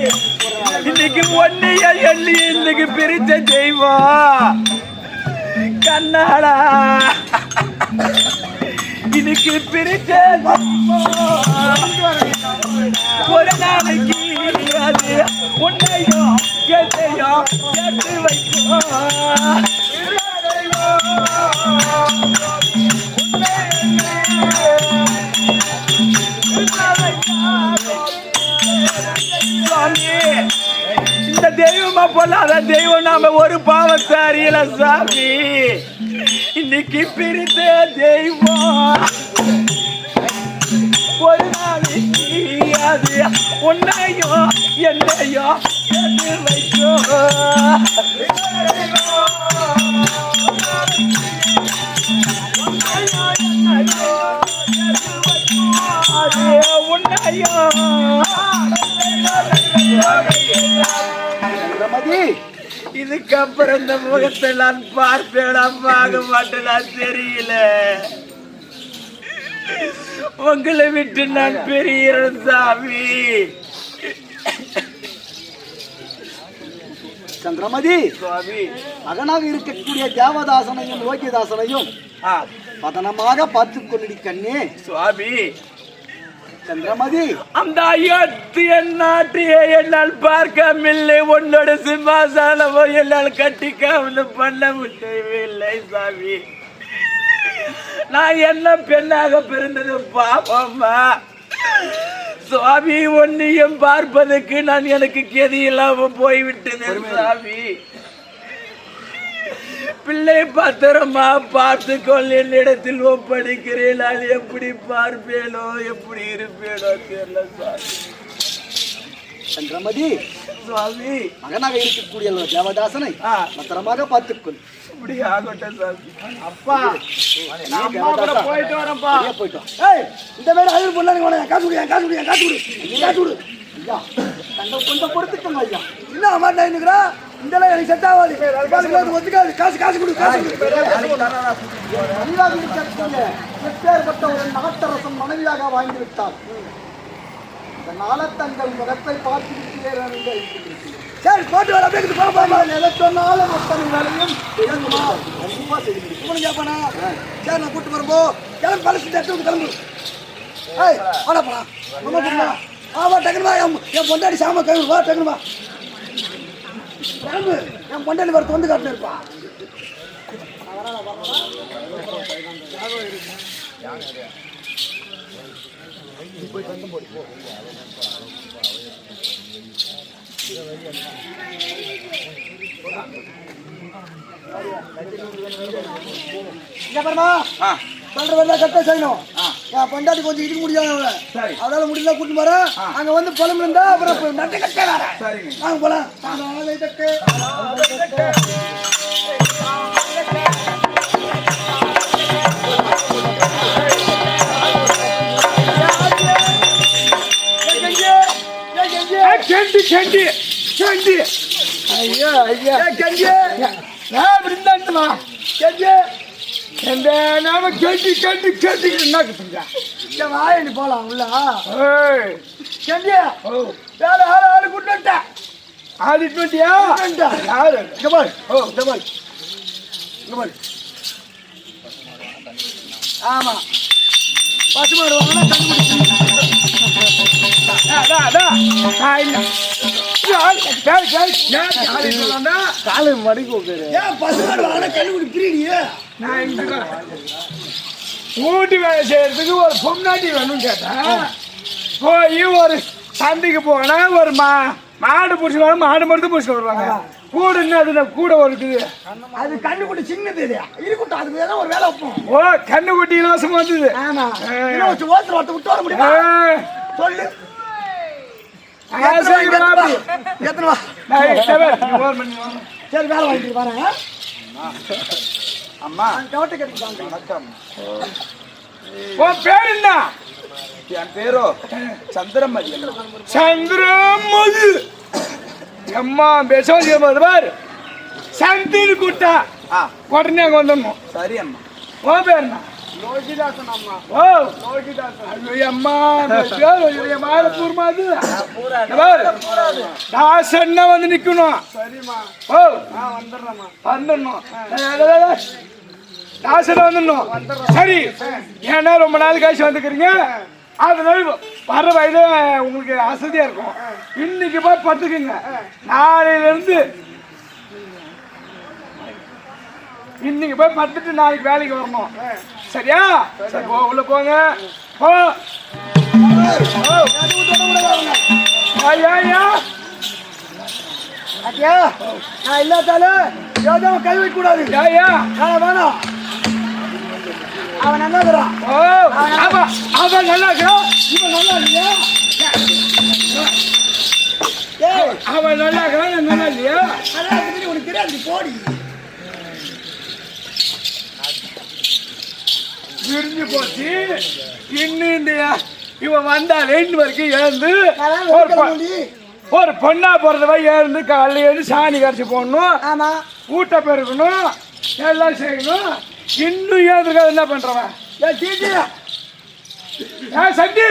இன்னைக்கு ஒன்னைய எள்ளி இன்னைக்கு பிரிச்ச தெய்வம் கண்ணாடா. இன்னைக்கு பிரிச்ச ஒரு நாளைக்கு அது உன்னையும் எதையும் சேர்த்து வைக்கும் சுவாமி. இந்த தெய்வமா பொல்லாத தெய்வம் நாம ஒரு பாவத்தை அறியல சாமி இன்னைக்கு பிரித்த தெய்வம். ஒரு நாளைக்கு அது உன்னையும் என்னையும் சேர்த்து அது இதுக்கப்புறம் இந்த முகத்தை நான் பார்ப்பேனா. பார்க்க மாட்டேனா தெரியல. உங்களை விட்டு நான் பெரிய சாமி. சந்திரமதி சுவாமி. மகனாக இருக்கக்கூடிய தேவதாசனையும் யோகிதாசனையும் ஆ, பதனமாக பார்த்துக் கொள்ளடி கண்ணே. சுவாமி. சந்திரமதி. அந்த ஐயத்து என் நாட்டையே என்னால் பார்க்கவில்லை. உன்னோட சிம்மாசனமோ என்னால் கட்டிக்க வந்து பண்ண முடியவில்லை சாமி. நான் என்ன பெண்ணாக பிறந்தது பாப்பம்மா சுவாமி ஒன்னையும் பார்ப்பதற்கு நான் எனக்கு கெதி இல்லாம போய்விட்டது சாமி. பிள்ளை பத்திரமா பார்த்துக்கொள். என்னிடத்தில் ஒப்படைக்கிறேன். நான் எப்படி பார்ப்பேனோ எப்படி இருப்பேனோ தெரியல சுவாமி சுவாமி. மகனாக இருக்கக்கூடிய தேவதாசனை. பத்திரமாக பார்த்துக்கொள். இப்படி ஆகட்டும் சாமி. அப்பா போயிட்டு வரேன்ப்பா. சரியா போயிட்டோம் ஏய் இந்த மாதிரி அழுது வேணாம் காசு என் காசு என் காசு என் காசு கொடு. ஐயா தங்க கொஞ்சம் கொடுத்துக்கோங்க ஐயா. என்ன அம்மாட்டா இன்னுக்குறா இதெல்லாம் எனக்கு செட் ஆகாது ஒத்துக்காது. காசு காசு கொடு காசு எப்பேற்பட்ட ஒரு நாட்டரசன் மனைவியாக வாழ்ந்து விட்டார் இதனால தங்கள் முகத்தை பார்த்து விட்டீர்கள் சரி போட்டு வர அப்படியே போக எதை சொன்னாலும் அத்தனை வேலையும் கேப்பானா? சரி நான் கூட்டு வரப்போ கிளம்பு பழசு தட்டு கிளம்பு. ஏய் வாடா போலாம். நம்ம போமா ஆ வா. டக்குனு வா. என் என் பொண்டாடி சாம கழுவு வா டக்குனு வா. கிளம்பு. என் பொண்டாடி வர தொந்து காட்டுல இருப்பா. இங்க பாருமா. சொல்ற வேலை கரெக்டா செய்யணும். என் பொண்டாட்டி கொஞ்சம் இதுக்கு முடியாத சரி. அதனால முடியல கூட்டு வர அங்க வந்து புலம்பு இருந்தா அப்புறம் நட்டு கட்ட சரிங்க. வாங்க போலாம். செண்டி செண்டி செண்டி. ஐயா ஐயா. கஞ்சி நான் இருந்தாண்டுமா கஞ்சி எந்த நாம கேட்டி கேட்டி கேட்டி என்ன கிட்டுங்க வாயடி போலாம் உள்ள. ஓ. வேற ஆளு ஆளு கூட்டு வந்துட்டேன். ஆடிட்டு வந்தியா வந்துட்டேன். யாரு? பாரு. ஓ. இங்க பாரு. ஆமா. பசுமாடு வாங்கினா கண்டுபிடிச்சு நான் இங்க வீட்டு வேலை செய்யறதுக்கு ஒரு பொம்னாட்டி வேணும்னு கேட்டேன் போய் ஒரு சந்தைக்கு போனா ஒரு மா மாடு பிடிச்சி வரும் மாடு மருந்து பிடிச்சி வருவாங்க கூட என்ன அது கூட ஒரு இருக்குது அது கண்டுபிடி சின்னது இல்லையா இருக்கட்டும் அதுக்கு வேணா ஒரு வேலை வைப்போம் ஓ கண்ணு குட்டி இலவசம் வந்தது ஆமா ஆ. இன்னும் வச்சு ஒருத்த விட்டு வர முடியும் சொல்லு எத்தனை. சரி வேலை வாங்கிட்டு வரேன். அம்மா. கவட்டை கட்டிட்டு வணக்கம். உன் பேர் என்ன என் பேரோ? சந்திரமதி சந்திரமதி. அம்மா பேச பார் குட்டா உடனே வந்துடணும் சரி அம்மா. உன் பேர் என்ன லோகிதாசன் அம்மா ஓ லோகிதாசன் ஐயோ அம்மா மாற பூர்மா அது இந்த தாசன்னா வந்து நிக்கணும் சரிம்மா ஓ நான் வந்துடுறேம்மா வந்துடணும் தாசன வந்துடணும் சரி ஏன்னா ரொம்ப நாள் கழிச்சு வந்துக்கிறீங்க அதனால வர வயது உங்களுக்கு அசதியா இருக்கும் இன்னைக்கு போய் பத்துக்குங்க நாளையில இருந்து இன்னைக்கு போய் பத்துட்டு நாளைக்கு வேலைக்கு வரணும். சரியா? சரி போ உள்ள போங்க. போ. ஐயா நான் இல்லாதாலும் ஏதோ கை வைக்க கூடாது. ஐயா வேணாம் வேணாம் அவன் நல்லா இருக்கிறான் அவன் நல்லா இருக்கிறான் இவன் நல்லா இல்லையா? அவன் நல்லா இருக்கிறான் நல்லா இல்லையா? உனக்கு தெரியாது போடி. விரிஞ்சு போச்சு. இன்னும் இந்த இவன் வந்தாலே இன்னும் வரைக்கும் எழுந்து ஒரு பொண்ணா பிறந்தவ எழுந்து காலையில எழுந்து சாணி கரைச்சி போடணும். ஊட்ட பெருக்கணும். எல்லாம் செய்யணும். இன்னும் ஏந்திருக்காது என்ன பண்றவன்? ஏ சண்டி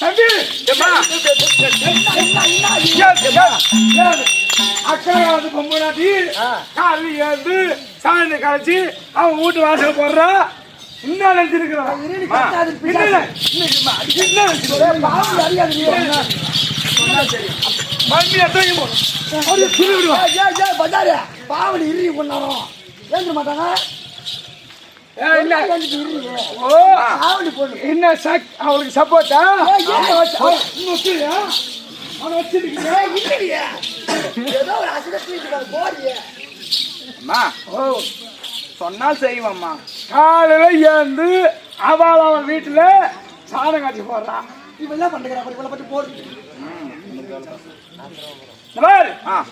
சண்டி அக்கறை பொம்பனாட்டி காலையில் ஏந்து சாணி கரைச்சி அவன் வீட்டு வாசல் போடுறான் இன்னும் நினைச்சிருக்கிறான் ஏய், ஏய், பஜாரு. பாவடி இறுதி பண்ணாலும் ஏந்திர மாட்டாங்க ஏந்திட்டு இறுதி. பாவடி போடு என்ன சக் அவளுக்கு சப்போர்ட்டா. அம்மா ஓ. சொன்னால் செய்வோம்மா. காலையில ஏந்து அவள் அவன் வீட்டுல சாணம் காட்சி போடுறான் இவன் என்ன பண்றா இவளை பத்தி போடு. இந்த பாரு, ஆ.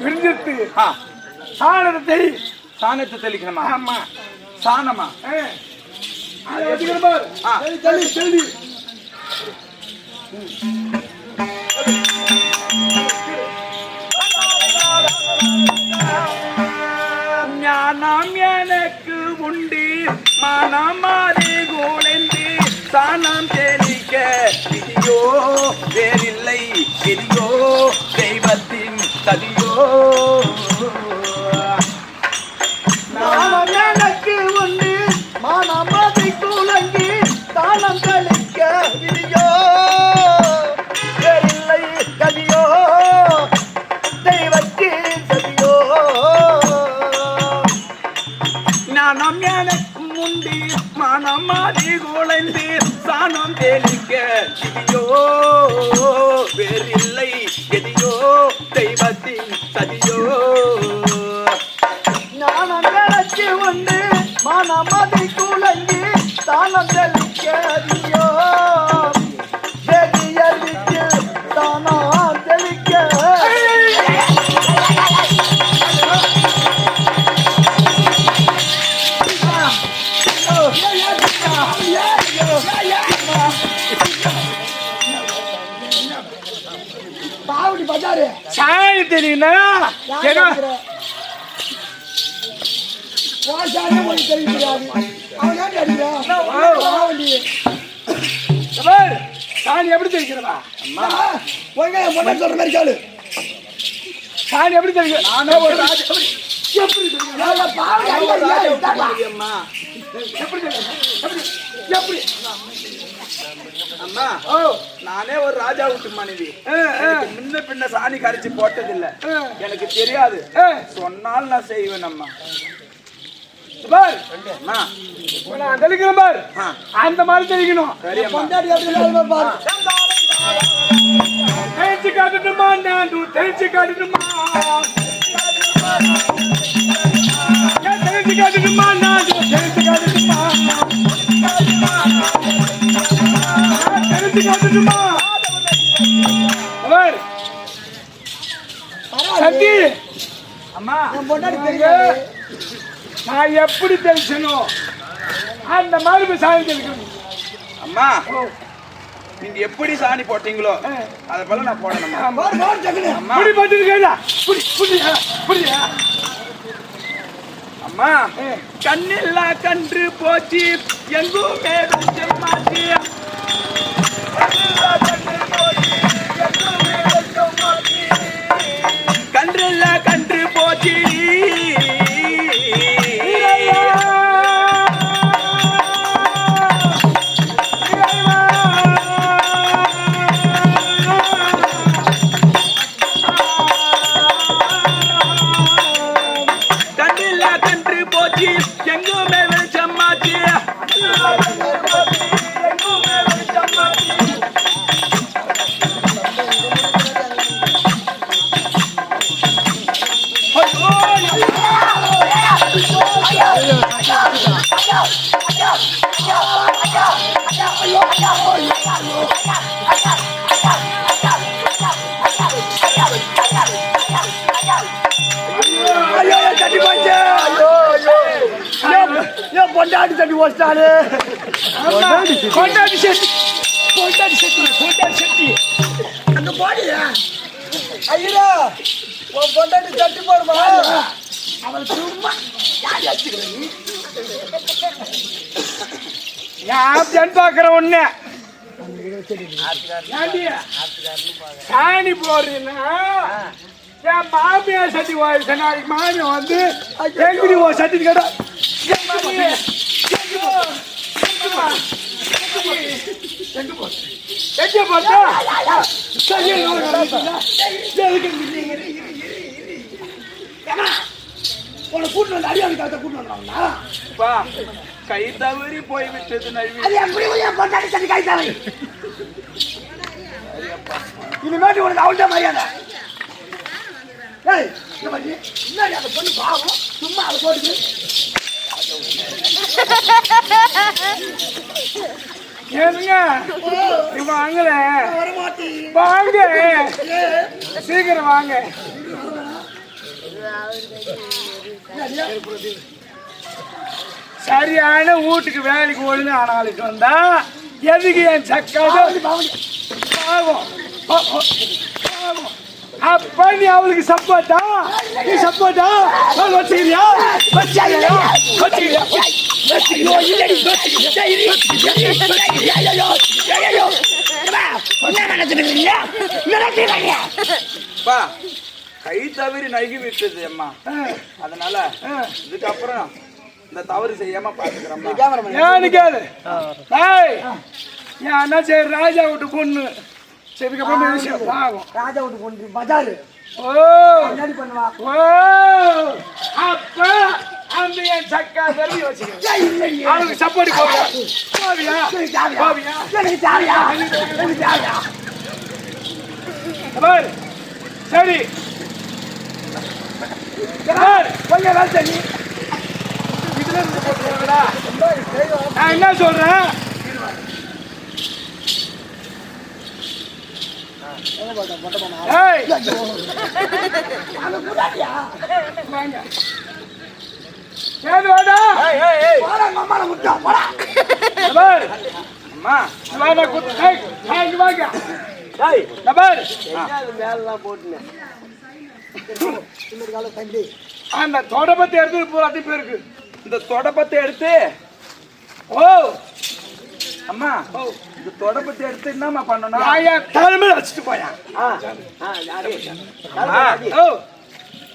விரிஞ்சிட்டு ஆ. சாணத்தை தெளி. சாணத்தை தெளிக்கணுமா? ஆமா. சாணமா? ஏ, அதை வச்சுக்கிற பாரு. ஆ. தெளி தெளி தெளி ஞானம் எனக்கு உண்டு மனமாறி குழைந்து சாணம் தெளிக்க விதியோ வேறில்லை விதியோ தெய்வத்தின் சதியோ ಸಚಿಯೋ இந்த பாரு, சாணி எப்படி தெரிக்கிறதா ஒழுங்கா சொல்ற மாதிரி கேளு சாணி எப்படி தெரியும் நானே ஒரு ராஜா எப்படி அம்மா ஓ. நானே ஒரு ராஜா வீட்டு மனைவி. எனக்கு முன்ன பின்ன சாணி கரைச்சு போட்டதில்ல. எனக்கு தெரியாது. சொன்னால் நான் செய்வேன் அம்மா. பாரு. அம்மா. தெளிக்கிறேன் பாரு. அந்த மாதிரி தெளிக்கணும். தெரிஞ்சு காட்டணுமா நான் தெரிஞ்சு காட்டணுமா தெரிஞ்சு காட்டணுமா அவர். அம்மா. நான் எப்படி தெரிச்சனோ அந்த மாதிரி போய் சாமி தெளிக்கணும் அம்மா நீங்க எப்படி சாணி போட்டீங்களோ அதை போல நான் போடணுமா புடி பட்டு கையில புடி புடியா புடியா. அம்மா கண்ணில்லா கன்று போச்சு எங்குமே வெளிச்சம் மாச்சு கன்று போச்சு, நான் பாக்குற ஒண்ணு சாணி போடுறீங்கன்னா என் மாமியார் சட்டி வாய் நாளைக்கு மாமியார் வந்து எங்கடி ஓ சட்டி கேட்டா எங்க போட்டா? எதுக்கு இங்க? உன்னை கூட்டு வந்து காலத்தை கூட்டு வந்தாங்கன்னா அப்பா, கை தவறி போய் விட்டது நழுவி அது எப்படி என் பொண்டாட்டி தட்டி கை தலை இனிமேட்டு உனக்கு மரியாதை. ஏய் மாதிரி முன்னாடி அந்த பொண்ணு பாவம் சும்மா அதை போட்டுக்கு. ஏனுங்க வாங்கல. வாங்க. சீக்கிரம் வாங்க. சரியான வீட்டுக்கு வேலைக்கு ஒழுங்கு ஆனாலுக்கு வந்தா எதுக்கு என் சக்காதோ பாவம் அப்ப நீ அவளுக்கு சப்போட்டா நீ சப்போட்டா வச்சுக்கிறியா வச்சுக்கிறியா வச்சுக்கிறியா ஐயோ நினைச்சிருக்கீங்க என்ன கை தவறி நழுகி விட்டது அம்மா. அதனால இதுக்கப்புறம் இந்த தவறு செய்யாம பாத்துக்கிறோம் ஏன்னு கேளு ஏய்! என் அண்ணா சரி ராஜா விட்டு பொண்ணு. சரி இதுக்கப்புறம் ஆகும் ராஜா விட்டு கொண்டு பஜாரு. ஓ. பண்ணுவா. ஓ. அப்ப அந்த என் சக்கா தருவி வச்சுக்கிறேன் அவனுக்கு சப்போர்ட் போவியா? போவியா? எனக்கு ஜாலியா. எனக்கு ஜாலியா. சரி. கொஞ்சம் வேலை தண்ணி இதுல இருந்து போட்டுருவாங்கடா நான் என்ன சொல்றேன் வாங்க. அம்மா இங்க வாங்க. ஏய். தண்டி அந்த தொடப்பத்தை எடுத்து பூராத்தி பேருக்கு இந்த தொடப்பத்தை எடுத்து ஓ அம்மா இந்த தொடப்பத்தை எடுத்து என்னம்மா பண்ணணும் ஆயா தலைமையில வச்சுட்டு போயா அம்மா, ஓ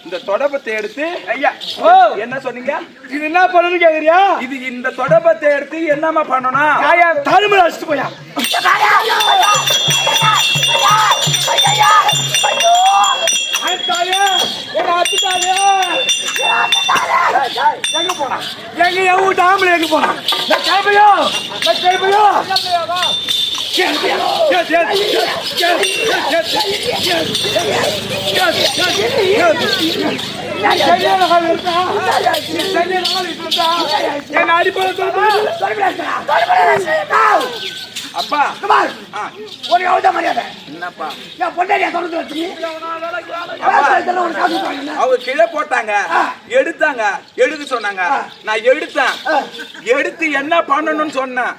இந்த தொடப்பத்தை எடுத்து ஐயா ஓ என்ன சொன்னீங்க இது என்ன பண்ணணும் கேக்குறியா இது இந்த தொடப்பத்தை எடுத்து என்னம்மா பண்ணணும் ஆயா தலைமையில வச்சுட்டு போயா அத்தாலே, எங்க அத்தாலே. எங்க போனா? எங்க என் வீட்டு ஆம்பளை எங்க போனா? நான் கிளம்பையோ நான் கிளம்பையோ அப்பா. ஆ, உனக்கு அவ்வளோதான் மரியாதை. என்னப்பா? என் பொண்டாடியா தொடர்ந்து வச்சு உனக்கு காசு கொடுத்தாங்க அவங்க கீழே போட்டாங்க. எடுத்தாங்க. எடுக்க சொன்னாங்க. நான் எடுத்தேன். எடுத்து என்ன பண்ணணும்னு சொன்னேன்.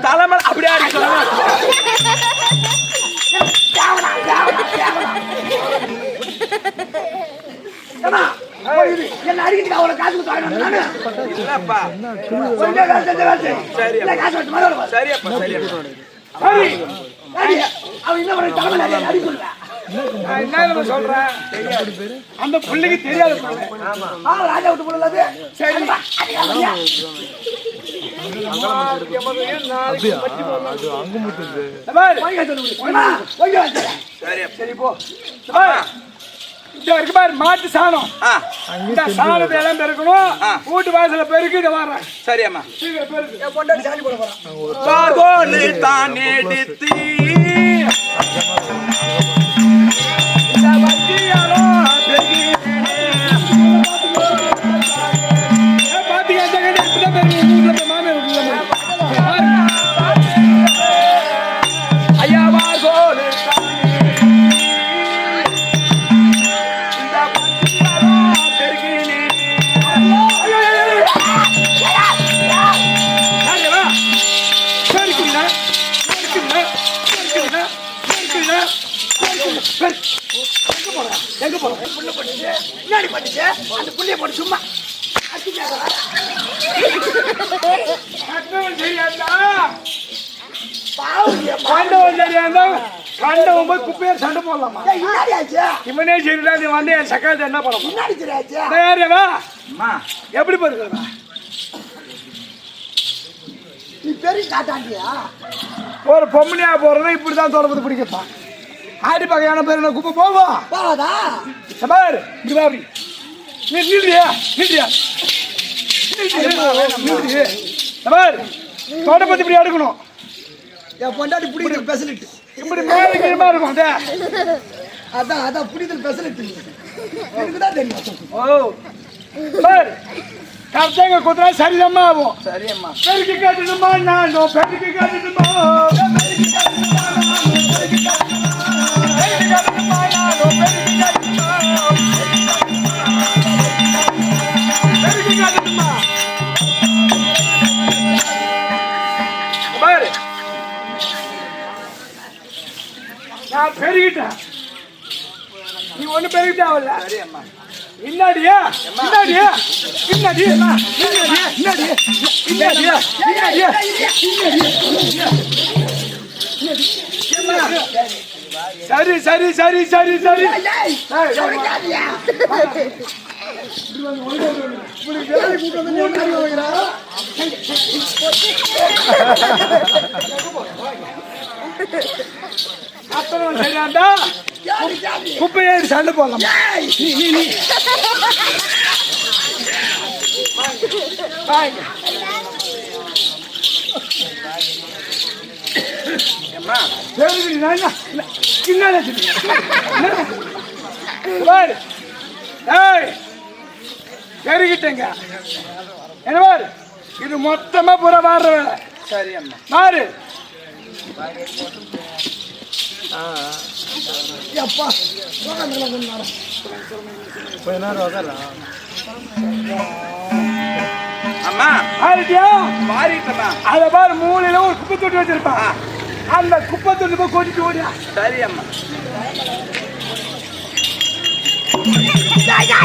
தலைமை அப்படியே அடி. அவன் என்ன சொல்றேன் அந்த பிள்ளைக்கு தெரியாது ராஜா விட்டு சரி சரி போ இந்த இருக்கு பாரு மாட்டு சாணம். ஆ. இந்த சாணத்தை எல்லாம் பெருக்கணும். வீட்டு வாசல பெருக்கு இதை வர்றேன் சரியம்மா சீக்கிரம் பெருக்கு. தான் போயிருக்கிறா நீ பெரிய காட்டாண்டியா? ஒரு பொம்பளையா போறதா இப்படிதான் தொடர்பு பிடிக்கத்தான். ஆடி பகையான பேர் என்ன? குப்பை போவோம் போவாதா? சபார் இப்படி வா அப்படி நீ நில்றியா? நில்றியா? நில்றியா? சபார் தோட்ட பத்தி இப்படி எடுக்கணும் என் பொண்டாட்டி புடிக்கிறது பெசலிட்டு. இப்படி மேல கீழமா இருக்கும் அதே அதான் அதான் புடிக்கிறது பெசலிட்டு. எனக்குதான் தெரியும். ஓ. பார். கரெக்டாக குத்துறா சரிதமா ஆகும் சரியம்மா. பெருக்கி காட்டுமா நானும் பெருக்கி பாரு. நான் பெருகிட்டேன். நீ ஒண்ணு பெருகிட்டாவல்ல சரியம்மா இன்னாடியா இன்னாடியா இன்னாடியா இன்னாடியா இன்னாடியா இன்னாடியா இன்னாடியா சரி சரி சரி சரி சரி. கூட்டம் அப்புறம் சரியாண்டா? குப்பையே சண்டை போடலாம்? அம்மா பெருகிட்டேங்க என்ன இது மொத்தமா புற வாடுற வேலை. சரியம்மா பாரு அப்பா, அம்மா ஆயிட்டியா மாறிட்டம்மா அதை பாரு மூலையில ஒரு குப்பை தொட்டி வச்சிருப்பான் அந்த குப்பை தொட்டி போய் கொட்டிட்டு ஓடியா சரி அம்மா காசு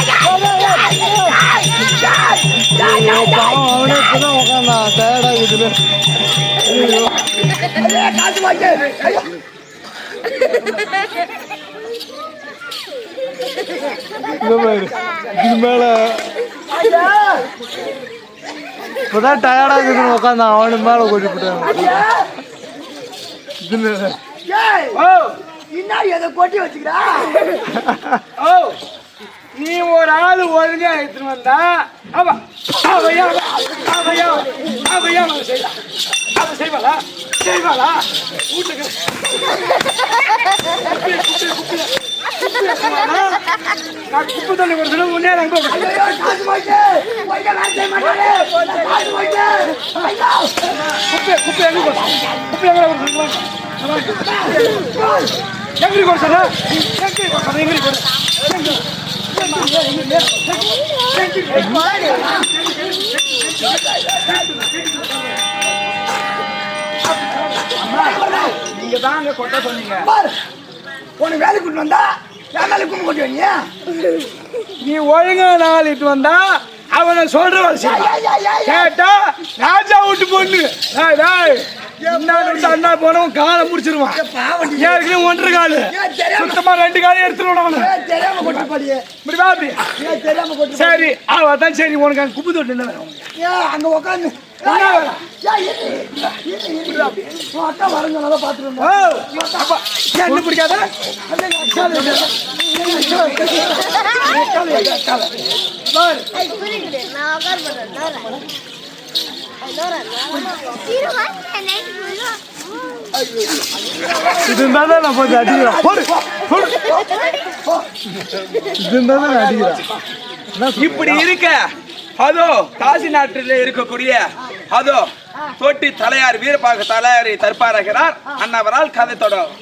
வாங்க. இதுல இது மேல இப்பதான் டயர்டா இருக்குன்னு உட்காந்தான் அவனு மேல. கொட்டி போட்டான் ஏய், ஓ இன்னாடி எதை கொட்டி வச்சுக்கிறா ஓ நீ ஒரு ஆள் ஒழுங்கா எடுத்துட்டு வந்தா அவ அவையா அவையா அவையா அவ செய்யலா அவ செய்வாளா? செய்வாளா? வீட்டுக்கு. குப்பைய, குப்பைய, குப்பைய. நான் குப்பை தண்ணி ஒரு தடவை முன்னே அங்க. குப்பைய குப்பைய எங்க எங்க நீங்க தாங்க கொட்ட சொன்னீங்க உனக்கு வேலைக்கு கூட்டு வந்தா? கும்பு கொட்டி வைங்க நீ ஒழுங்கா நாளிட்டு வந்தா அவனை சொல்ற கேட்டா ராஜா விட்டு பொண்ணு. அண்ணா போனவன் காலை முடிச்சிருவான் ஏற்கனவே ஒன்றரை காலு சுத்தமா ரெண்டு காலையும் எடுத்துருவான் சரி அவ தான் சரி உனக்கு அங்க குப்பை தொட்டு என்ன வேணும் ஏன் அங்க உட்காந்து? அக்கா வரங்க நல்லா பாத்துருந்தோம் என்ன பிடிக்காத. நான் உட்கார இது இருந்தா தான் நான் போட்டு அடிக்கிறேன் போடு போடு இது இருந்தா நான் அடிக்கிறேன் இப்படி இருக்க அதோ காசி நாட்டில் இருக்கக்கூடிய அதோ தொட்டி தலையார் வீரபாக தலையாரை தற்பாராகிறார். அண்ணவரால் கதை தொடரும்.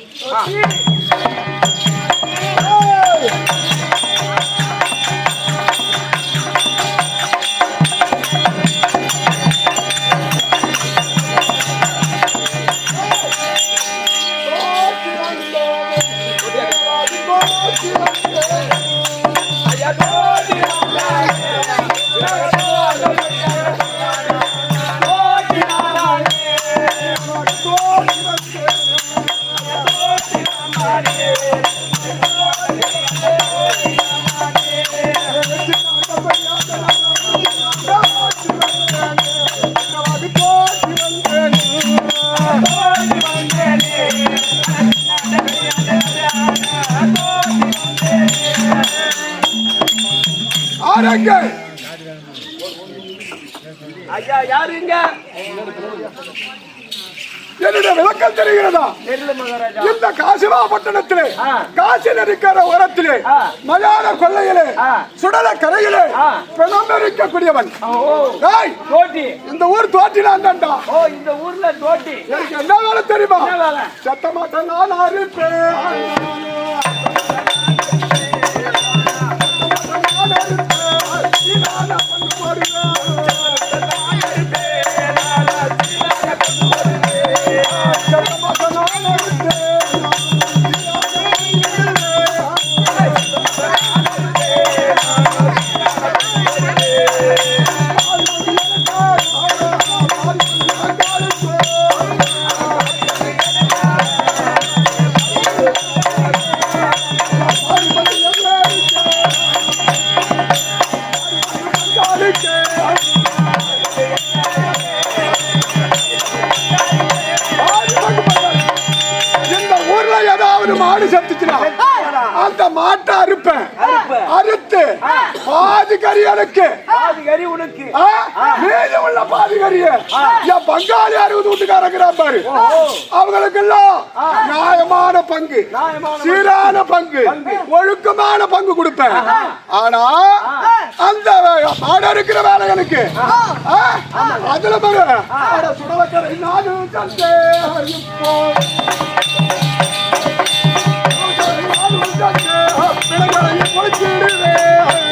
என்னுடைய விளக்கம் தெரிகிறதா? இந்த காசிமா பட்டணத்திலே காசில் இருக்கிற உரத்திலே மயான கொள்ளையிலே சுடல கரையிலே பிணம் இருக்கக்கூடியவன் இந்த ஊர் தோற்றினான் தான்டா ஓ இந்த ஊர்ல தோட்டி. எனக்கு என்ன வேலை தெரியுமா? சத்த மாட்டேன் நான் அறுப்பேன். பாதி கறி எனக்கு. பாதி கறி உனக்கு? மீதி உள்ள பாதி கறிய என் பங்காளி அறுபது வீட்டுக்காரங்கிறான் பாரு. அவங்களுக்கு எல்லாம் நியாயமான பங்கு. சீரான பங்கு. ஒழுக்கமான பங்கு கொடுப்பேன். ஆனா அந்த மாடு இருக்கிற வேலை எனக்கு? அதுல பாரு. சுடலக்கரை நானும் தந்தே பிள்ளைகளை பொழிச்சிடுவேன்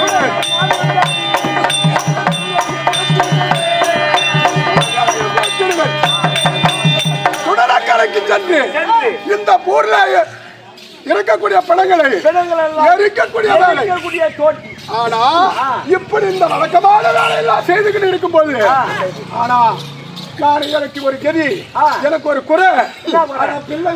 சென்று இந்த ஊர்ல இருக்கக்கூடிய பிணங்களை எரிக்கக்கூடிய வேலை. ஆனா இப்படி இந்த வழக்கமான வேலையெல்லாம் செய்துக்கிட்டு இருக்கும்போது ஆனா நான் எனக்கு ஒரு கெதி எனக்கு ஒரு குறை. ஆனா பிள்ளை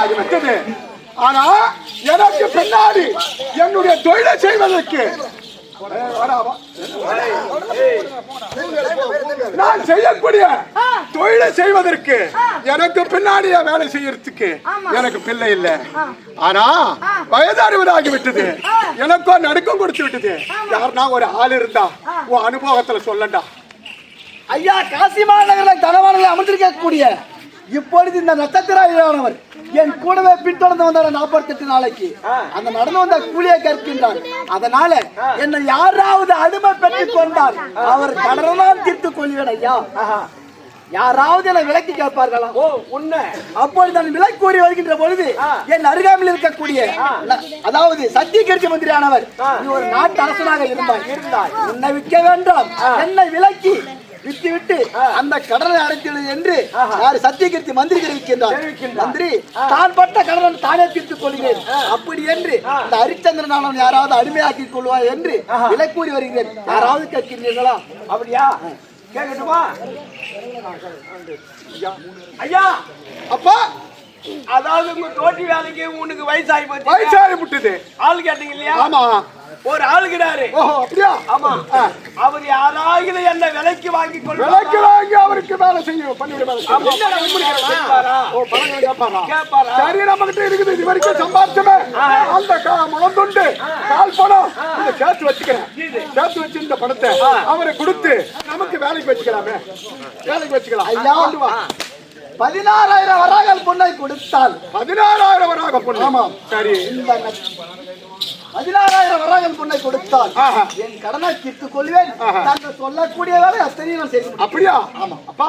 ஆகிவிட்டது ஆனா எனக்கு பின்னாடி என்னுடைய தொழிலை செய்வதற்கு. நான் செய்யக்கூடிய தொழிலை செய்வதற்கு எனக்கு பின்னாடியே வேலை செய்யறதுக்கு எனக்கு பிள்ளை இல்ல. ஆனா வயதாடுவதாகி விட்டது. எனக்கோ நடுக்கம் கொடுத்து விட்டது. யாருன்னா ஒரு ஆள் இருந்தா உன் அனுபவத்துல சொல்லண்டா. ஐயா காசி மாநகரில் தனவானங்களை அமர்ந்திருக்கக்கூடிய இப்பொழுது இந்த நட்சத்திரானவர் என் கூடவே பின்தொடர்ந்து வந்தார் நாற்பத்தெட்டு நாளைக்கு. அந்த நடந்து வந்த கூலியை கற்கின்றார் அதனால என்னை யாராவது அடிமை பெற்றுக் கொண்டால் அவர் கடனால் தீர்த்துக் கொள்வேன் ஐயா யாராவது என்னை விலக்கி கேட்பார்களா? ஓ உன்னை அப்பொழுது நான் விலை கூறி வருகின்ற பொழுது என் அருகாமையில் இருக்கக்கூடிய அதாவது சத்திய கிழக்கு மந்திரியானவர் நீ ஒரு நாட்டு அரசனாக இருந்தாய். இருந்தாய். உன்னை விற்க வேண்டாம். என்னை விலக்கி விட்டு விட்டு அந்த கடனை அடைத்தது என்று யார் சத்தியகிருத்தி மந்திரி தெரிவிக்கின்றார். மந்திரி தான் பட்ட கடனை தானே தீர்த்துக் கொள்கிறேன். அப்படி என்று இந்த ஹரிச்சந்திரனானவன் யாராவது அடிமையாக்கிக் கொள்வார் என்று விலை கூறி வருகிறேன். யாராவது கேட்கிறீர்களா அப்படியா? கேட்கட்டுமா? ஐயா அப்பா! அதாவது உங்க தோட்டி வேலைக்கு உனக்கு வயசாகி போச்சு. வயசாகி விட்டது ஆள் கேட்டீங்க இல்லையா? ஆமா. ஒரு ஆளுகிறாரு. ஓஹோ அப்படியா? ஆமா. அவர் யாராவது என்ன விலைக்கு வாங்கி விலைக்கு வாங்கி அவருக்கு வேலை செய்யும் பண்ணிவிட கேட்பாரா? சரி நம்ம கிட்ட இருக்குது இது வரைக்கும் சம்பாதிச்சமே. அந்த முழந்துண்டு கால் பணம். இதை சேர்த்து வச்சுக்கிறேன். சேர்த்து வச்சு இந்த பணத்தை அவரை கொடுத்து நமக்கு வேலைக்கு வச்சுக்கலாமே. வேலைக்கு வச்சுக்கலாம். ஐயா. பதினாறாயிரம் வராகல் பொண்ணை கொடுத்தால். பதினாறாயிரம் வராக பொண்ணு. ஆமாம். சரி. இந்த பதினாறாயிரம் வராகல் பொண்ணை கொடுத்தால். என் கடனை தீர்த்துக் கொள்வேன். தாங்கள் சொல்லக்கூடிய வேலை அத்தனையும் நான். அப்படியா? ஆமா. அப்பா.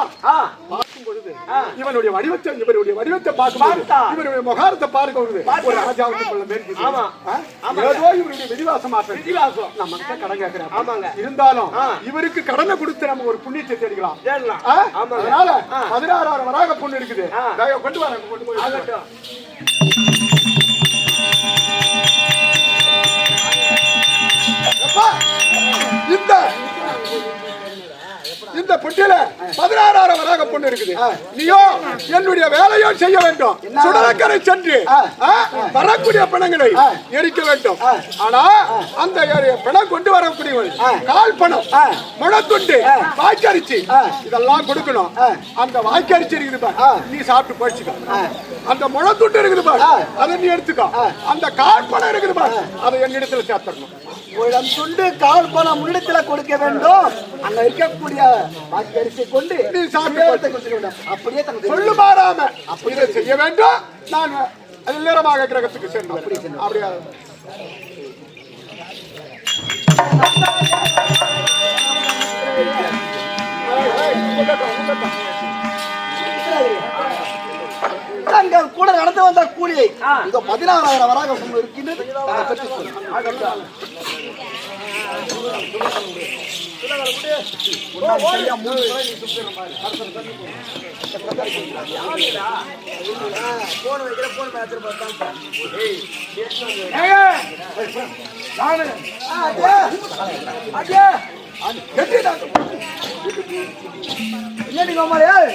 பார்க்கும் பொழுது இவனுடைய வடிவத்தை இவருடைய வடிவத்தை பார்க்கும் இவருடைய முகாரத்தை பார்க்கும் பொழுது ஒரு ராஜாவுக்கு கொள்ள ஆமா. ஏதோ இவருடைய விதிவாசம் விதிவாசம். நம்ம கிட்ட கடன் கேட்கிறேன் ஆமாங்க. இருந்தாலும் இவருக்கு கடனை கொடுத்து நம்ம ஒரு புண்ணியத்தை தேடிக்கலாம்? அதனால பதினாறாயிரம் வராக பொண்ணு இருக்குது. கொண்டு வரேன் கொண்டு போய் இந்த இந்த பொட்டியில பதினாறாயிரம் வராக பொண்ணு இருக்குது. நீயோ என்னுடைய வேலையோ செய்ய வேண்டும். சுடலக்கரை சென்று வரக்கூடிய பணங்களை எரிக்க வேண்டும். ஆனா அந்த பணம் கொண்டு வரக்கூடியவள் கால் பணம் முளத்துண்டு வாய்க்கரிசி இதெல்லாம் கொடுக்கணும். அந்த வாய்க்கரிசி இருக்குது நீ சாப்பிட்டு போயிடுச்சுக்க அந்த முளத்துண்டு இருக்குது அதை நீ எடுத்துக்கோ. அந்த கால் பணம் இருக்குது அதை என்னிடத்துல சேர்த்துக்கணும் உயிரம் துண்டு கால் பணம் முன்னிடத்துல கொடுக்க வேண்டும். அங்க இருக்கக்கூடிய பாக்கி அரிசி கொண்டு நீ சாப்பிட்டு கொடுத்துக்க வேண்டும் அப்படியே தங்க சொல்லு மாறாம. இதை செய்ய வேண்டும். நான் நேரமாக கிரகத்துக்கு சென்று. அப்படியா? தங்கள் கூட நடந்து வந்த கூலியை இந்த பதினாறாயிரம் வராக இருக்கின்றது. நாங்கள் பெற்றுக் கொள்கிறோம். ஏங்க, நானு ஏடி கோமாளி, ஏய்.